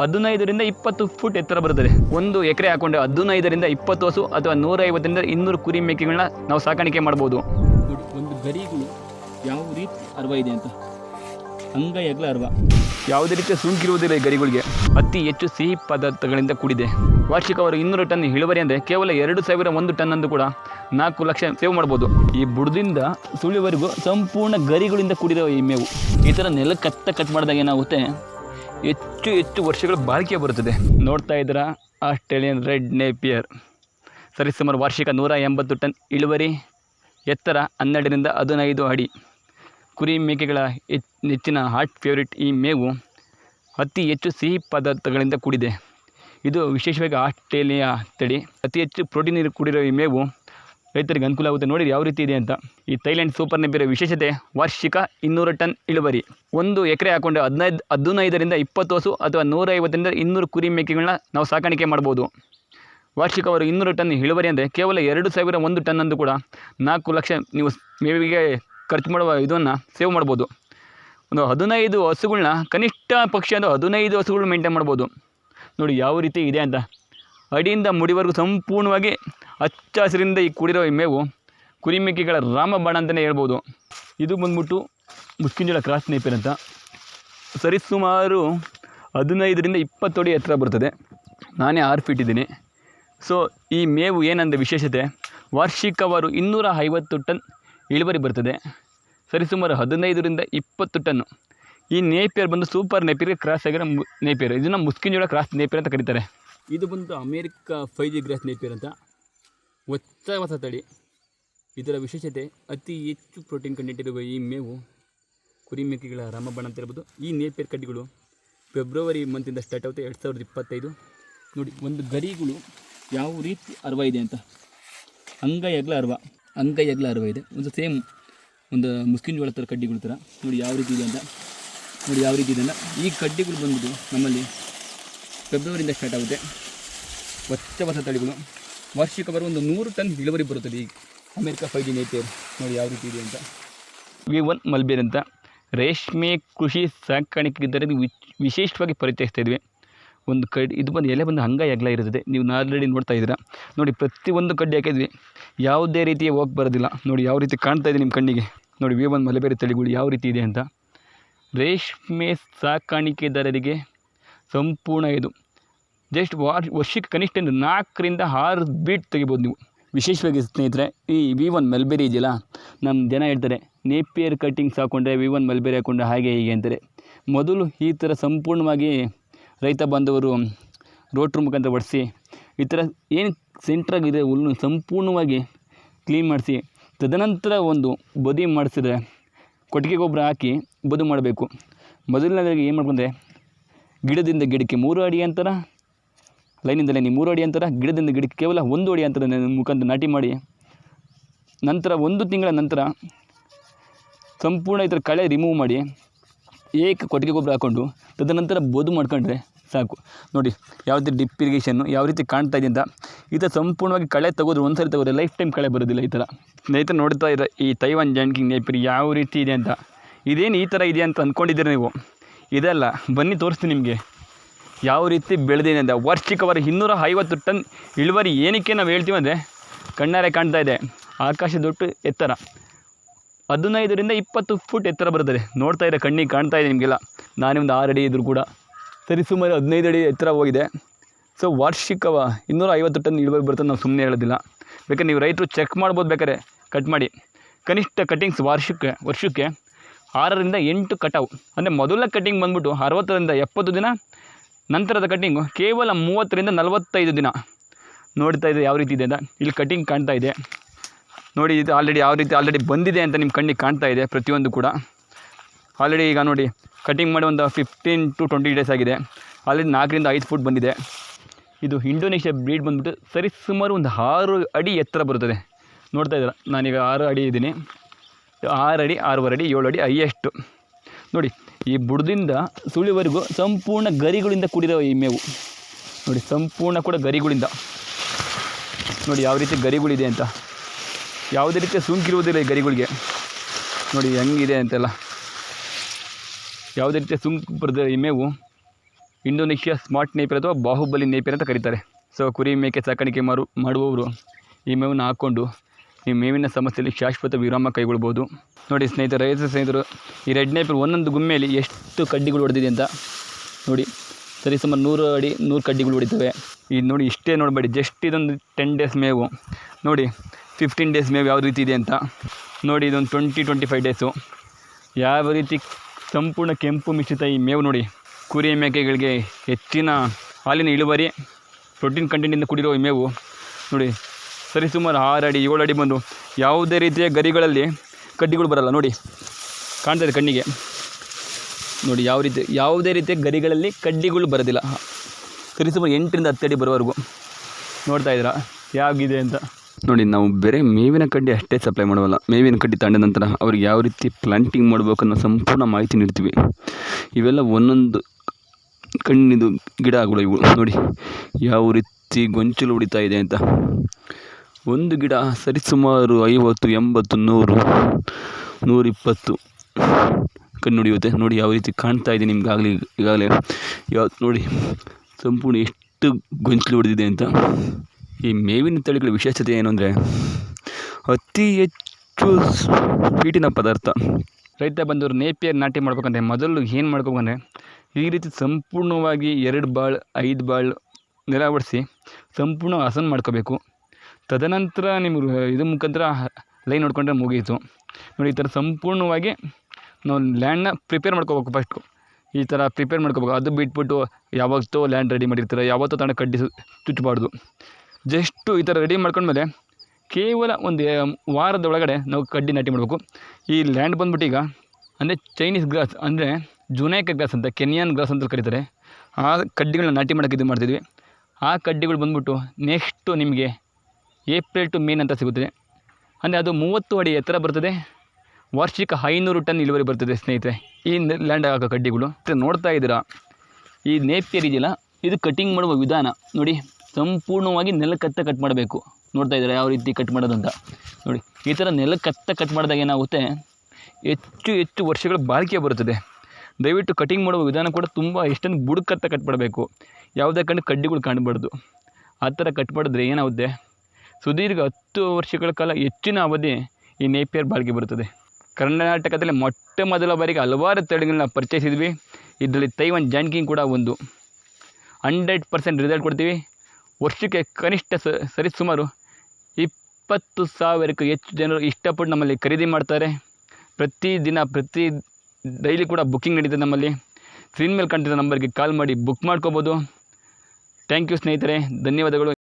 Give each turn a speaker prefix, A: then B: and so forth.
A: ಹದಿನೈದರಿಂದ ಇಪ್ಪತ್ತು ಫುಟ್ ಎತ್ತರ ಬರುತ್ತದೆ. ಒಂದು ಎಕರೆ ಹಾಕೊಂಡ್ರೆ ಹದಿನೈದರಿಂದ ಇಪ್ಪತ್ತು ಹಸು ಅಥವಾ ನೂರೈವತ್ತರಿಂದ ಇನ್ನೂರು ಕುರಿ ಮೇಕೆಗಳನ್ನ ನಾವು ಸಾಕಾಣಿಕೆ ಮಾಡ್ಬೋದು.
B: ನೋಡಿ ಒಂದು ಗರಿಗಳು ಯಾವ ರೀತಿ ಅರ್ವ ಇದೆ ಅಂತ. ಅಂಗೈ ಅಗಲ ಅರ್ವ.
A: ಯಾವುದೇ ರೀತಿಯ ಸುಂಕಿರುವುದಿಲ್ಲ ಈ ಗರಿಗಳಿಗೆ. ಅತಿ ಹೆಚ್ಚು ಸಿಹಿ ಪದಾರ್ಥಗಳಿಂದ ಕೂಡಿದೆ. ವಾರ್ಷಿಕ ಅವರು ಇನ್ನೂರು ಟನ್ ಇಳುವರಿ ಅಂದರೆ ಕೇವಲ ಎರಡು ಸಾವಿರ ಒಂದು ಟನ್ ಅಂದು ಕೂಡ ನಾಲ್ಕು ಲಕ್ಷ ಸೇವ್ ಮಾಡ್ಬೋದು. ಈ ಬುಡದಿಂದ ಸುಳಿವರೆಗೂ ಸಂಪೂರ್ಣ ಗರಿಗಳಿಂದ ಕೂಡಿದ ಈ ಮೇವು. ಈ ಥರ ನೆಲ ಕತ್ತ ಕಟ್ ಮಾಡಿದಾಗ ಏನಾಗುತ್ತೆ? ಹೆಚ್ಚು ಹೆಚ್ಚು ವರ್ಷಗಳ ಬಾಳಿಕೆ ಬರುತ್ತದೆ. ನೋಡ್ತಾ ಇದ್ದೀರಾ? Australian red napier. ಸರಿಸುಮಾರು ವಾರ್ಷಿಕ ನೂರ ಎಂಬತ್ತು ಟನ್ ಇಳುವರಿ ಎತ್ತರ ಹನ್ನೆರಡರಿಂದ ಹದಿನೈದು ಅಡಿ. ಕುರಿ ಮೇಕೆಗಳ ಹೆಚ್- ನೆಚ್ಚಿನ ಹಾಟ್ ಫೇವ್ರೇಟ್ ಈ ಮೇವು ಅತಿ ಹೆಚ್ಚು ಸಿಹಿ ಪದಾರ್ಥಗಳಿಂದ ಕೂಡಿದೆ. ಇದು ವಿಶೇಷವಾಗಿ ಆಸ್ಟ್ರೇಲಿಯಾ ತಳಿ. ಅತಿ ಹೆಚ್ಚು ಪ್ರೋಟೀನ್ ಕೂಡಿರೋ ಈ ಮೇವು ರೈತರಿಗೆ ಅನುಕೂಲ ಆಗುತ್ತೆ. ನೋಡಿ ಯಾವ ರೀತಿ ಇದೆ ಅಂತ. ಈ ಥೈಲ್ಯಾಂಡ್ ಸೂಪರ್ ನೆಬ್ಬಿರೋ ವಿಶೇಷತೆ, ವಾರ್ಷಿಕ ಇನ್ನೂರು ಟನ್ ಇಳುವರಿ. ಒಂದು ಎಕರೆ ಹಾಕೊಂಡ್ರೆ ಹದಿನೈದು, ಹದಿನೈದರಿಂದ ಇಪ್ಪತ್ತು ಹಸು ಅಥವಾ ನೂರೈವತ್ತರಿಂದ ಇನ್ನೂರು ಕುರಿ ಮೇಕೆಗಳನ್ನ ನಾವು ಸಾಕಾಣಿಕೆ ಮಾಡ್ಬೋದು. ವಾರ್ಷಿಕ ಅವರು ಇನ್ನೂರು ಟನ್ ಇಳುವರಿ ಅಂದರೆ ಕೇವಲ ಎರಡು ಸಾವಿರ ಒಂದು ಟನ್ ಅಂದು ಕೂಡ ನಾಲ್ಕು ಲಕ್ಷ ನೀವು ಮೇವಿಗೆ ಖರ್ಚು ಮಾಡುವ ಇದನ್ನು ಸೇವ್ ಮಾಡ್ಬೋದು. ಒಂದು ಹದಿನೈದು ಹಸುಗಳನ್ನ ಕನಿಷ್ಠ ಪಕ್ಷ ಅಂದರೆ ಹದಿನೈದು ಹಸುಗಳು ಮೇಂಟೈನ್ ಮಾಡ್ಬೋದು. ನೋಡಿ ಯಾವ ರೀತಿ ಇದೆ ಅಂತ. ಅಡಿಯಿಂದ ಮುಡಿವರೆಗೂ ಸಂಪೂರ್ಣವಾಗಿ ಹಚ್ಚ ಹಸಿರಿಂದ ಈ ಕೂಡಿರೋ ಈ ಮೇವು ಕುರಿಮೇಕೆಗಳ ರಾಮಬಾಣ ಅಂತಲೇ ಹೇಳ್ಬೋದು. ಇದು ಬಂದ್ಬಿಟ್ಟು ಮುಸ್ಕಿಂಜೋಳ ಕ್ರಾಸ್ ನೇಪಿರ್ ಅಂತ. ಸರಿಸುಮಾರು ಹದಿನೈದರಿಂದ ಇಪ್ಪತ್ತು ಅಡಿ ಎತ್ತರ ಬರ್ತದೆ. ನಾನೇ ಆರು ಫೀಟ್ ಇದ್ದೀನಿ. ಸೊ ಈ ಮೇವು ಏನಂದ ವಿಶೇಷತೆ? ವಾರ್ಷಿಕವಾರು ಇನ್ನೂರ ಐವತ್ತು ಟನ್ ಇಳುವರಿ ಬರ್ತದೆ. ಸರಿಸುಮಾರು ಹದಿನೈದರಿಂದ ಇಪ್ಪತ್ತು ಟನ್ನು ಈ ನೇಪಿಯರ್ ಬಂದು ಸೂಪರ್ ನೇಪಿಯರ್ಗೆ ಕ್ರಾಸ್ ಆಗಿರೋ ನೇಪಿಯರ್ ಇದನ್ನು ಮುಸ್ಕಿಂಜೋಳ ಕ್ರಾಸ್ ನೇಪಿಯರ್ ಅಂತ ಕರೀತಾರೆ.
B: ಇದು ಬಂದು America five G grass napier ಅಂತ. ಒತ್ತ ಹೊಸ ತಳಿ ಇದರ ವಿಶೇಷತೆ ಅತಿ ಹೆಚ್ಚು ಪ್ರೋಟೀನ್ ಕಂಟೆಂಟ್ ಈ ಮೇವು ಕುರಿ ಮೇಕೆಗಳ ರಾಮಬಣ ಅಂತ ಹೇಳ್ಬೋದು. ಈ ನೇರ್ಪೇರ್ ಕಡ್ಡಿಗಳು ಫೆಬ್ರವರಿ ಮಂತಿಂದ ಸ್ಟಾರ್ಟ್ ಆಗುತ್ತೆ ಎರಡು ಸಾವಿರದ ಇಪ್ಪತ್ತೈದು. ನೋಡಿ, ಒಂದು ಗರಿಗಳು ಯಾವ ರೀತಿ ಅರ್ವ ಇದೆ ಅಂತ. ಅಂಗೈ ಎಗ್ಲ ಅರ್ವ. ಅಂಗೈ ಎಗ್ಲ ಅರ್ವ ಇದೆ. ಒಂದು ಸೇಮ್ ಒಂದು ಮುಸ್ಕಿನ್ ಜೋಳ ಥರ ಕಡ್ಡಿಗಳ ಥರ ನೋಡಿ, ಯಾವ ರೀತಿ ಇದೆ ಅಂತ. ನೋಡಿ, ಯಾವ ರೀತಿ ಇದೆ ಅಂತ. ಈ ಕಡ್ಡಿಗಳು ಬಂದ್ಬಿಟ್ಟು ನಮ್ಮಲ್ಲಿ ಫೆಬ್ರವರಿಯಿಂದ ಸ್ಟಾರ್ಟ್ ಆಗುತ್ತೆ. ಹೊಸ ಹೊಸ ತಳಿಗಳು. ವಾರ್ಷಿಕ ಬರುವ ಒಂದು ನೂರು ಟನ್ ಇಳುವರಿ ಬರುತ್ತದೆ. ಈಗ ಅಮೆರಿಕ ಜಿ ನೋಡಿ ಯಾವ ರೀತಿ ಇದೆ ಅಂತ.
A: ವಿ ಒನ್ ಮಲ್ಬೇರ್ ಅಂತ ರೇಷ್ಮೆ ಕೃಷಿ ಸಾಕಾಣಿಕೆ ಇದರಲ್ಲಿ ವಿಶ್- ವಿಶೇಷವಾಗಿ ಪರಿಚಯಿಸ್ತಾ ಇದ್ವಿ. ಒಂದು ಕಡ್ಡಿ, ಇದು ಬಂದು ಎಲೆ ಬಂದು ಹಂಗ ಎಗ್ಲ ಇರುತ್ತದೆ. ನೀವು ಆಲ್ರೆಡಿ ನೋಡ್ತಾ ಇದ್ದೀರಾ. ನೋಡಿ ಪ್ರತಿಯೊಂದು ಕಡ್ಡಿ ಹಾಕಿದ್ವಿ. ಯಾವುದೇ ರೀತಿಯ ಹೋಗಿ ಬರೋದಿಲ್ಲ. ನೋಡಿ ಯಾವ ರೀತಿ ಕಾಣ್ತಾ ಇದೆ ನಿಮ್ಮ ಕಣ್ಣಿಗೆ. ನೋಡಿ ವಿ ಒನ್ ಮಲ್ಬೇರಿ ತಳಿಗಳು ಯಾವ ರೀತಿ ಇದೆ ಅಂತ. ರೇಷ್ಮೆ ಸಾಕಾಣಿಕೆದಾರರಿಗೆ ಸಂಪೂರ್ಣ ಇದು. ಜಸ್ಟ್ ವಾರ್ ವರ್ಷಕ್ಕೆ ಕನಿಷ್ಠ ಒಂದು ನಾಲ್ಕರಿಂದ ಆರು ಬೀಟ್ ತೆಗಿಬೋದು ನೀವು. ವಿಶೇಷವಾಗಿ ಸ್ನೇಹಿತರೆ, ಈ ವಿ ಒನ್ ಮಲ್ಬೆರಿ ಇದೆಯಲ್ಲ ನಮ್ಮ ಜನ ಹೇಳ್ತಾರೆ ನೇಪಿಯರ್ ಕಟ್ಟಿಂಗ್ಸ್ ಹಾಕ್ಕೊಂಡ್ರೆ ವಿ ಒನ್ ಮಲ್ಬೆರಿ ಹಾಕ್ಕೊಂಡ್ರೆ ಹಾಗೆ ಹೀಗೆ ಅಂತಾರೆ. ಮೊದಲು ಈ ಥರ ಸಂಪೂರ್ಣವಾಗಿ ರೈತ ಬಾಂಧವರು ರೋಟ್ರ್ ಮುಖಾಂತರ ಒಡಿಸಿ, ಈ ಥರ ಏನು ಸೆಂಟ್ರಾಗಿದೆ ಹುಲ್ಲು ಸಂಪೂರ್ಣವಾಗಿ ಕ್ಲೀನ್ ಮಾಡಿಸಿ, ತದನಂತರ ಒಂದು ಬದಿ ಮಾಡಿಸಿದ್ರೆ ಕೊಟ್ಟಿಗೆ ಗೊಬ್ಬರ ಹಾಕಿ ಬದು ಮಾಡಬೇಕು. ಮೊದಲನೇದಾಗಿ ಏನು ಮಾಡ್ಕೊಂಡ್ರೆ, ಗಿಡದಿಂದ ಗಿಡಕ್ಕೆ ಮೂರು ಅಡಿ ಅಂತರ ಲೈನಿಂದ ನೀವು ಮೂರು ಅಡಿ ಅಂತರ, ಗಿಡದಿಂದ ಗಿಡಕ್ಕೆ ಕೇವಲ ಒಂದು ಅಡಿ ಅಂತರ ಮುಖಾಂತರ ನಾಟಿ ಮಾಡಿ. ನಂತರ ಒಂದು ತಿಂಗಳ ನಂತರ ಸಂಪೂರ್ಣ ಇದರ ಕಳೆ ರಿಮೂವ್ ಮಾಡಿ, ಏಕ ಕೊಟ್ಟಿಗೆ ಗೊಬ್ಬರ ಹಾಕ್ಕೊಂಡು ತದನಂತರ ಬೋದು ಮಾಡ್ಕೊಂಡ್ರೆ ಸಾಕು. ನೋಡಿ ಯಾವುದೇ ಡಿಪ್ ಇರಿಗೇಷನ್ನು ಯಾವ ರೀತಿ ಕಾಣ್ತಾ ಇದೆ ಅಂತ. ಈ ಥರ ಸಂಪೂರ್ಣವಾಗಿ ಕಳೆ ತೆಗೋದ್ರೆ ಒಂದು ಸರಿ ತಗೋದ್ರೆ ಲೈಫ್ ಟೈಮ್ ಕಳೆ ಬರೋದಿಲ್ಲ ಈ ಥರ ಸ್ನೇಹಿತರು, ನೋಡ್ತಾ ಇರೋ, ಈ ತೈವಾನ್ ಜಾಂಕಿಂಗ್ ನೇಪಿರಿ ಯಾವ ರೀತಿ ಇದೆ ಅಂತ. ಇದೇನು ಈ ಥರ ಇದೆ ಅಂತ ಅಂದ್ಕೊಂಡಿದ್ದೀರಿ ನೀವು? ಇದೆಲ್ಲ, ಬನ್ನಿ ತೋರಿಸ್ತೀನಿ ನಿಮಗೆ. ಯಾವ ರೀತಿ ಬೆಳೆದಿದೆ ಅಂತ. ವಾರ್ಷಿಕವಾಗಿ ಇನ್ನೂರ ಐವತ್ತು ಟನ್ ಇಳುವರಿ ಏನಕ್ಕೆ ನಾವು ಹೇಳ್ತೀವಿ ಅಂದರೆ ಕಣ್ಣಾರೆ ಕಾಣ್ತಾ ಇದೆ. ಆಕಾಶ ದೊಡ್ಡ ಎತ್ತರ. ಹದಿನೈದರಿಂದ ಇಪ್ಪತ್ತು ಫುಟ್ ಎತ್ತರ ಬರ್ತದೆ ನೋಡ್ತಾ ಇದೆ ಕಣ್ಣಿಗೆ ಕಾಣ್ತಾ ಇದೆ ನಿಮಗೆಲ್ಲ. ನಾನೇ ಒಂದು ಆರು ಅಡಿ ಇದ್ದರೂ ಕೂಡ. ಸರಿ, ಸುಮಾರು ಹದಿನೈದು ಅಡಿ ಎತ್ತರ ಹೋಗಿದೆ. ಸೊ ವಾರ್ಷಿಕವ ಇನ್ನೂರ ಐವತ್ತು ಟನ್ ಇಳುವರಿ ಬರ್ತದೆ ನಾವು ಸುಮ್ಮನೆ ಹೇಳೋದಿಲ್ಲ. ಬೇಕಾದ್ರೆ ನೀವು ರೈತರು ಚೆಕ್ ಮಾಡ್ಬೋದು ಬೇಕಾದ್ರೆ ಕಟ್ ಮಾಡಿ. ಕನಿಷ್ಠ ಕಟಿಂಗ್ಸ್ ವಾರ್ಷಕ್ಕೆ ವರ್ಷಕ್ಕೆ ಆರರಿಂದ ಎಂಟು ಕಟಾವು ಅಂದರೆ ಮೊದಲ ಕಟಿಂಗ್ ಬಂದ್ಬಿಟ್ಟು ಅರವತ್ತರಿಂದ ಎಪ್ಪತ್ತು ದಿನ ನಂತರದ ಕಟ್ಟಿಂಗು ಕೇವಲ ಮೂವತ್ತರಿಂದ ನಲವತ್ತೈದು ದಿನ. ನೋಡ್ತಾ ಇದೆ ಯಾವ ರೀತಿ ಇದೆ ಅಂತ. ಇಲ್ಲಿ ಕಟ್ಟಿಂಗ್ ಕಾಣ್ತಾ ಇದೆ. ನೋಡಿ, ಇದು ಆಲ್ರೆಡಿ ಯಾವ ರೀತಿ ಆಲ್ರೆಡಿ ಬಂದಿದೆ ಅಂತ ನಿಮ್ಮ ಕಣ್ಣಿಗೆ ಕಾಣ್ತಾ ಇದೆ ಪ್ರತಿಯೊಂದು ಕೂಡ. ಆಲ್ರೆಡಿ ಈಗ ನೋಡಿ ಕಟ್ಟಿಂಗ್ ಮಾಡಿ ಒಂದು ಫಿಫ್ಟೀನ್ ಟು ಟ್ವೆಂಟಿ ಡೇಸ್ ಆಗಿದೆ. ಆಲ್ರೆಡಿ ನಾಲ್ಕರಿಂದ ಐದು ಫುಟ್ ಬಂದಿದೆ. ಇದು ಇಂಡೋನೇಷ್ಯಾ ಬ್ರೀಡ್ ಬಂದ್ಬಿಟ್ಟು ಸರಿ ಸುಮಾರು ಒಂದು ಆರು ಅಡಿ ಎತ್ತರ ಬರುತ್ತದೆ. ನೋಡ್ತಾ ಇದ್ದೀರ? ನಾನೀಗ ಆರು ಅಡಿ ಇದ್ದೀನಿ. ಆರು ಅಡಿ, ಆರೂವರೆ ಅಡಿ, ಏಳು ಅಡಿ ಹೈಯೆಸ್ಟು ನೋಡಿ ಈ ಬುಡದಿಂದ ಸುಳಿವರೆಗೂ ಸಂಪೂರ್ಣ ಗರಿಗಳಿಂದ ಕೂಡಿರೋ ಈ ಮೇವು. ನೋಡಿ, ಸಂಪೂರ್ಣ ಕೂಡ ಗರಿಗಳಿಂದ. ನೋಡಿ, ಯಾವ ರೀತಿ ಗರಿಗಳಿದೆ ಅಂತ. ಯಾವುದೇ ರೀತಿಯ ಸುಂಕಿರುವುದಿಲ್ಲ ಈ ಗರಿಗಳಿಗೆ. ನೋಡಿ, ಹೆಂಗಿದೆ ಅಂತೆಲ್ಲ. ಯಾವುದೇ ರೀತಿಯ ಸುಂಕು ಬರೆದ ಈ ಮೇವು. ಇಂಡೋನೇಷ್ಯಾ ಸ್ಮಾರ್ಟ್ ನೇಪಿಯರ್ ಅಥವಾ ಬಾಹುಬಲಿ ನೇಪಿಯರ್ ಅಂತ ಕರೀತಾರೆ. ಸೊ, ಕುರಿ ಮೇಕೆ ಸಾಕಾಣಿಕೆ ಮಾರು ಮಾಡುವವರು ಈ ಮೇವನ್ನು ಹಾಕ್ಕೊಂಡು ಈ ಮೇವಿನ ಸಮಸ್ಯೆಯಲ್ಲಿ ಶಾಶ್ವತ ವಿರಾಮ ಕೈಗೊಳ್ಬೋದು. ನೋಡಿ ಸ್ನೇಹಿತರೆ, ರೈತ ಸ್ನೇಹಿತರು, ಈ ರೆಡ್ ನೇಪಿಲ್ ಒಂದೊಂದು ಗುಮ್ಮೆಯಲ್ಲಿ ಎಷ್ಟು ಕಡ್ಡಿಗಳು ಹೊಡೆದಿದೆ ಅಂತ ನೋಡಿ. ಸರಿ ಸುಮಾರು ನೂರು ಅಡಿ ನೂರು ಕಡ್ಡಿಗಳು ಹೊಡಿತವೆ. ಇದು ನೋಡಿ ಇಷ್ಟೇ ನೋಡಬೇಡಿ, ಜಸ್ಟ್ ಇದೊಂದು ಟೆನ್ ಡೇಸ್ ಮೇವು. ನೋಡಿ ಫಿಫ್ಟೀನ್ ಡೇಸ್ ಮೇವು ಯಾವ ರೀತಿ ಇದೆ ಅಂತ. ನೋಡಿ ಇದೊಂದು ಟ್ವೆಂಟಿ ಟ್ವೆಂಟಿ ಫೈವ್ ಡೇಸು ಯಾವ ರೀತಿ ಸಂಪೂರ್ಣ ಕೆಂಪು ಮಿಶ್ರಿತ ಈ ಮೇವು ನೋಡಿ. ಕುರಿ ಮೇಕೆಗಳಿಗೆ ಹೆಚ್ಚಿನ ಹಾಲಿನ ಇಳುವರಿ ಪ್ರೋಟೀನ್ ಕಂಟೆಂಟಿಂದ ಕೂಡಿರೋ ಈ ಮೇವು. ನೋಡಿ ಸರಿಸುಮಾರು ಆರು ಅಡಿ, ಏಳು ಅಡಿ ಬಂದು ಯಾವುದೇ ರೀತಿಯ ಗರಿಗಳಲ್ಲಿ ಕಡ್ಡಿಗಳು ಬರಲ್ಲ. ನೋಡಿ, ಕಾಣ್ತದೆ ಕಣ್ಣಿಗೆ. ನೋಡಿ, ಯಾವ ರೀತಿ, ಯಾವುದೇ ರೀತಿಯ ಗರಿಗಳಲ್ಲಿ ಕಡ್ಡಿಗಳು ಬರೋದಿಲ್ಲ. ಸರಿಸುಮಾರು ಎಂಟರಿಂದ ಹತ್ತು ಅಡಿ ಬರೋವರೆಗೂ ನೋಡ್ತಾ ಇದ್ದೀರಾ? ಹೇಗಿದೆ ಅಂತ. ನೋಡಿ, ನಾವು ಬೇರೆ ಮೇವಿನ ಕಡ್ಡಿ ಅಷ್ಟೇ ಸಪ್ಲೈ ಮಾಡೋಲ್ಲ ಮೇವಿನ ಕಡ್ಡಿ ತಂಡ ನಂತರ ಅವ್ರಿಗೆ ಯಾವ ರೀತಿ ಪ್ಲಾಂಟಿಂಗ್ ಮಾಡಬೇಕು ಅನ್ನೋ ಸಂಪೂರ್ಣ ಮಾಹಿತಿ ನೀಡ್ತೀವಿ. ಇವೆಲ್ಲ ಒಂದೊಂದು ಕಣ್ಣಿದು ಗಿಡಗಳು ಇವು. ನೋಡಿ, ಯಾವ ರೀತಿ ಗೊಂಚಲು ಹೊಡಿತಾ ಇದೆ ಅಂತ. ಒಂದು ಗಿಡ ಸರಿಸುಮಾರು ಐವತ್ತು, ಎಂಬತ್ತು, ನೂರು, ನೂರಿಪ್ಪತ್ತು ಕಣ್ಣುಡಿಯುತ್ತೆ ನೋಡಿ ಯಾವ ರೀತಿ ಕಾಣ್ತಾ ಇದೆ ನಿಮ್ಗಾಗಲಿ ಈಗಾಗಲೇ. ಯಾವ ನೋಡಿ, ಸಂಪೂರ್ಣ ಎಷ್ಟು ಗೊಂಚಲು ಹೊಡೆದಿದೆ ಅಂತ. ಈ ಮೇವಿನ ತಳಿಗಳ ವಿಶೇಷತೆ ಏನು ಅಂದರೆ, ಅತಿ ಹೆಚ್ಚು ಸ್ವೀಟಿನ ಪದಾರ್ಥ. ರೈತ ಬಂದವರು ನೇಪಿಯರ್ ನಾಟಿ ಮಾಡ್ಬೇಕಂದ್ರೆ ಮೊದಲು ಏನು ಮಾಡ್ಬೇಕಂದ್ರೆ ಈ ರೀತಿ ಸಂಪೂರ್ಣವಾಗಿ ಎರಡು ಬಾಳ್, ಐದು ಬಾಳ್ ನೆಲ ಸಂಪೂರ್ಣ ಹಸನ್ ಮಾಡ್ಕೋಬೇಕು. ತದನಂತರ ನಿಮ್ಗೆ ಇದು ಮುಖಾಂತರ ಲೈನ್ ನೋಡ್ಕೊಂಡ್ರೆ ಮುಗೀತು. ನೋಡಿ, ಈ ಥರ ಸಂಪೂರ್ಣವಾಗಿ ನಾವು ಲ್ಯಾಂಡ್ನ ಪ್ರಿಪೇರ್ ಮಾಡ್ಕೋಬೇಕು ಫಸ್ಟು ಈ ಥರ ಪ್ರಿಪೇರ್ ಮಾಡ್ಕೋಬೇಕು. ಅದು ಬಿಟ್ಬಿಟ್ಟು ಯಾವತ್ತೋ ಲ್ಯಾಂಡ್ ರೆಡಿ ಮಾಡಿರ್ತಾರೆ, ಯಾವತ್ತೋ ತನಕ ಕಡ್ಡಿ ಚುಚ್ಚಬಾರ್ದು. ಜಸ್ಟು ಈ ಥರ ರೆಡಿ ಮಾಡ್ಕೊಂಡ್ಮೇಲೆ ಕೇವಲ ಒಂದು ವಾರದ ಒಳಗಡೆ ನಾವು ಕಡ್ಡಿ ನಾಟಿ ಮಾಡಬೇಕು. ಈ ಲ್ಯಾಂಡ್ ಬಂದ್ಬಿಟ್ಟು ಈಗ ಅಂದರೆ ಚೈನೀಸ್ ಗ್ರಾಸ್ ಅಂದರೆ ಜುನೈಕ ಗ್ರಾಸ್ ಅಂತ, ಕೆನಿಯನ್ ಗ್ರಾಸ್ ಅಂತ ಕರೀತಾರೆ. ಆ ಕಡ್ಡಿಗಳನ್ನ ನಾಟಿ ಮಾಡೋಕ್ಕೆ ಇದು ಮಾಡ್ತಿದ್ವಿ. ಆ ಕಡ್ಡಿಗಳು ಬಂದ್ಬಿಟ್ಟು ನೆಕ್ಸ್ಟು ನಿಮಗೆ ಏಪ್ರಿಲ್ ಟು ಮೇನ್ ಅಂತ ಸಿಗುತ್ತದೆ. ಅಂದರೆ ಅದು ಮೂವತ್ತು ಅಡಿ ಎತ್ತರ ಬರ್ತದೆ. ವಾರ್ಷಿಕ ಐನೂರು ಟನ್ ಇಳುವರಿ ಬರ್ತದೆ ಸ್ನೇಹಿತರೆ. ಈ ಲ್ಯಾಂಡ್ ಹಾಕೋ ಕಡ್ಡಿಗಳು. ನೋಡ್ತಾ ಇದ್ದೀರಾ, ಈ ನೇಪಿಯರ್ ಇದೆಯಲ್ಲ ಇದು ಕಟಿಂಗ್ ಮಾಡುವ ವಿಧಾನ. ನೋಡಿ, ಸಂಪೂರ್ಣವಾಗಿ ನೆಲಕತ್ತ ಕಟ್ ಮಾಡಬೇಕು. ನೋಡ್ತಾ ಇದ್ದಾರೆ ಯಾವ ರೀತಿ ಕಟ್ ಮಾಡೋದಂತ ನೋಡಿ, ಈ ಥರ ನೆಲಕತ್ತ ಕಟ್ ಮಾಡಿದಾಗ ಏನಾಗುತ್ತೆ? ಹೆಚ್ಚು ಹೆಚ್ಚು ವರ್ಷಗಳ ಬಾಳಿಕೆ ಬರುತ್ತದೆ. ದಯವಿಟ್ಟು ಕಟಿಂಗ್ ಮಾಡುವ ವಿಧಾನ ಕೂಡ ತುಂಬ ಎಷ್ಟೊಂದು ಬುಡಕತ್ತ ಕಟ್ ಮಾಡಬೇಕು. ಯಾವುದೇ ಕಂಡು ಕಡ್ಡಿಗಳು ಕಾಣಬಾರ್ದು. ಆ ಥರ ಕಟ್ ಮಾಡಿದ್ರೆ ಏನಾಗುತ್ತೆ? ಸುದೀರ್ಘ ಹತ್ತು ವರ್ಷಗಳ ಕಾಲ ಹೆಚ್ಚಿನ ಅವಧಿ ಈ ನೇಪಿಯರ್ ಬಾಳಿಕೆ ಬರುತ್ತದೆ. ಕರ್ನಾಟಕದಲ್ಲಿ ಮೊಟ್ಟ ಮೊದಲ ಬಾರಿಗೆ ಹಲವಾರು ತಳಿಗಳನ್ನ ಪರಿಚಯಿಸಿದ್ವಿ. ಇದರಲ್ಲಿ ತೈವನ್ ಜಾನ್ಕಿಂಗ್ ಕೂಡ ಒಂದು. ಹಂಡ್ರೆಡ್ ಪರ್ಸೆಂಟ್ ರಿಸಲ್ಟ್ ಕೊಡ್ತೀವಿ. ವರ್ಷಕ್ಕೆ ಕನಿಷ್ಠ ಸ, ಸರಿಸುಮಾರು ಇಪ್ಪತ್ತು ಸಾವಿರಕ್ಕೂ ಹೆಚ್ಚು ಜನರು ಇಷ್ಟಪಟ್ಟು ನಮ್ಮಲ್ಲಿ ಖರೀದಿ ಮಾಡ್ತಾರೆ. ಪ್ರತಿ ದಿನ, ಪ್ರತಿ ಡೈಲಿ ಕೂಡ ಬುಕ್ಕಿಂಗ್ ನಡೀತದೆ ನಮ್ಮಲ್ಲಿ. ಸ್ಕ್ರೀನ್ ಮೇಲೆ ಕಾಣ್ತಿದ್ದ ನಂಬರ್ಗೆ ಕಾಲ್ ಮಾಡಿ ಬುಕ್ ಮಾಡ್ಕೋಬೋದು. ಥ್ಯಾಂಕ್ ಯು ಸ್ನೇಹಿತರೆ. ಧನ್ಯವಾದಗಳು.